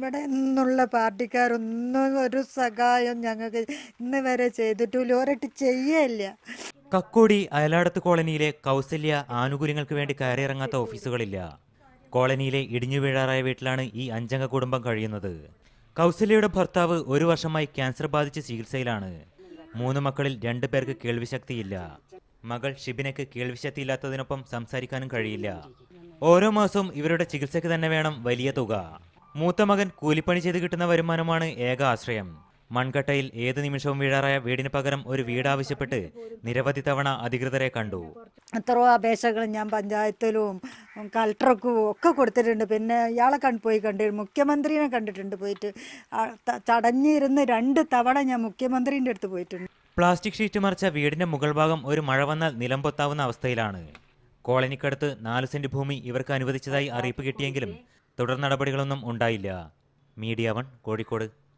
ഇവിടെ നിന്നുള്ള പാർട്ടിക്കാരൊന്നും ഒരു സഹായം ഞങ്ങൾക്ക് ഇന്ന് വരെ ചെയ്തിട്ടില്ല ഒരട്ട് ചെയ്യല്ല കക്കോടി അയലാടത്ത് കോളനിയിലെ കൗസല്യ ആനുകൂല്യങ്ങൾക്ക് വേണ്ടി കയറിയിറങ്ങാത്ത ഓഫീസുകളില്ല. കോളനിയിലെ ഇടിഞ്ഞു വീഴാറായ വീട്ടിലാണ് ഈ അഞ്ചംഗ കുടുംബം കഴിയുന്നത്. കൗസല്യയുടെ ഭർത്താവ് ഒരു വർഷമായി ക്യാൻസർ ബാധിച്ച് ചികിത്സയിലാണ്. മൂന്ന് മക്കളിൽ രണ്ടു പേർക്ക് കേൾവിശക്തിയില്ല. മകൾ ഷിബിനയ്ക്ക് കേൾവിശക്തിയില്ലാത്തതിനൊപ്പം സംസാരിക്കാനും കഴിയില്ല. ഓരോ മാസവും ഇവരുടെ ചികിത്സയ്ക്ക് തന്നെ വേണം വലിയ തുക. മൂത്ത മകൻ കൂലിപ്പണി ചെയ്ത് കിട്ടുന്ന വരുമാനമാണ് ഏക ആശ്രയം. മൺകട്ടയിൽ ഏത് നിമിഷവും വീഴാറായ വീടിന് പകരം ഒരു വീട് ആവശ്യപ്പെട്ട് നിരവധി തവണ അധികൃതരെ കണ്ടു. എത്രയോ അപേക്ഷകൾ ഞാൻ പഞ്ചായത്തിലും കളക്ടർക്കും ഒക്കെ കൊടുത്തിട്ടുണ്ട്. പിന്നെ ഇയാളെ കണ്ട് പോയി കണ്ടിട്ടുണ്ട് മുഖ്യമന്ത്രിനെ കണ്ടിട്ടുണ്ട് പോയിട്ട്. ചടഞ്ഞിരുന്ന് രണ്ട് തവണ ഞാൻ മുഖ്യമന്ത്രിന്റെ അടുത്ത് പോയിട്ടുണ്ട്. പ്ലാസ്റ്റിക് ഷീറ്റ് മറിച്ച വീടിന്റെ മുകൾ ഭാഗം ഒരു മഴ വന്നാൽ നിലംപൊത്താവുന്ന അവസ്ഥയിലാണ്. കോളനിക്കടുത്ത് നാല് സെന്റ് ഭൂമി ഇവർക്ക് അനുവദിച്ചതായി അറിയിപ്പ് കിട്ടിയെങ്കിലും തുടർ നടപടികളൊന്നും ഉണ്ടായില്ല. Media One Kozhikode.